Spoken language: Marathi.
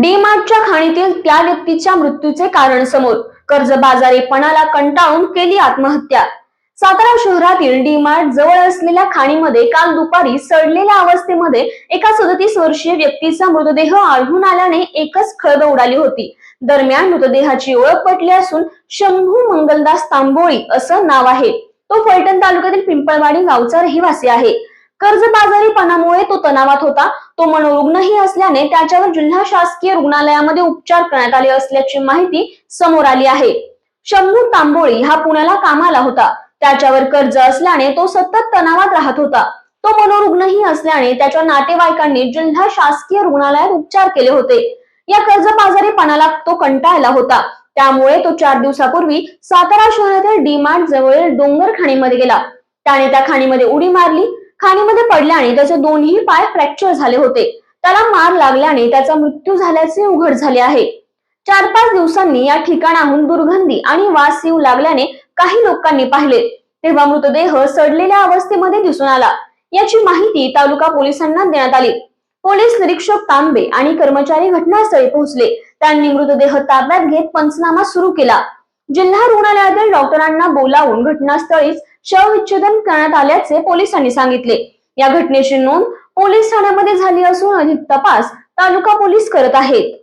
डी मार्टच्या खाणीतील त्या व्यक्तीच्या मृत्यूचे कारण समोर कर्जबाजारीपणाला कंटाळून केली आत्महत्या. सातारा शहरातील डी मार्ट जवळ असलेल्या खाणीमध्ये काल दुपारी सडलेल्या अवस्थेमध्ये एका सदतीस वर्षीय व्यक्तीचा मृतदेह आढळून आल्याने एकच खळबळ उडाली होती. दरम्यान मृतदेहाची ओळख पटली असून शंभू मंगलदास तांबोळी असं नाव आहे. तो फलटण तालुक्यातील पिंपळवाडी गावचा रहिवासी आहे. कर्जबाजारीपणामुळे तो तणावात होता. तो मनोरुग्णही असल्याने त्याच्यावर जिल्हा शासकीय रुग्णालयामध्ये उपचार करण्यात आले असल्याची माहिती समोर आली आहे. शंभू तांबोळी हा पुण्याला कामाला होता. त्याच्यावर कर्ज असल्याने तो सतत तणावात राहत होता. तो मनोरुग्णही असल्याने त्याच्या नातेवाईकांनी जिल्हा शासकीय रुग्णालयात उपचार केले होते. या कर्जबाजारीपणाला तो कंटाळला होता. त्यामुळे तो चार दिवसापूर्वी सातारा शहरातील डी मार्ट जवळील डोंगर खाणीमध्ये गेला. त्याने त्या खाणीमध्ये उडी मारली. खाणीमध्ये पडल्याने त्याचे दोन्ही पाय फ्रॅक्चर झाले होते. त्याला मार लागल्याने त्याचा मृत्यू झाल्याचे उघड झाले आहे. चार पाच दिवसांनी या ठिकाणाहून दुर्गंधी आणि वास येऊ लागल्याने काही लोकांनी पाहिले. तेव्हा मृतदेह सडलेल्या अवस्थेमध्ये दिसून आला. याची माहिती तालुका पोलिसांना देण्यात आली. पोलीस निरीक्षक तांबे आणि कर्मचारी घटनास्थळी पोहोचले. त्यांनी मृतदेह ताब्यात घेत पंचनामा सुरू केला. जिल्हा रुग्णालयातील डॉक्टरांना बोलावून घटनास्थळीच शवविच्छेदन करण्यात आल्याचे पोलिसांनी सांगितले. या घटनेची नोंद पोलीस ठाण्यामध्ये झाली असून अधिक तपास तालुका पोलीस करत आहेत.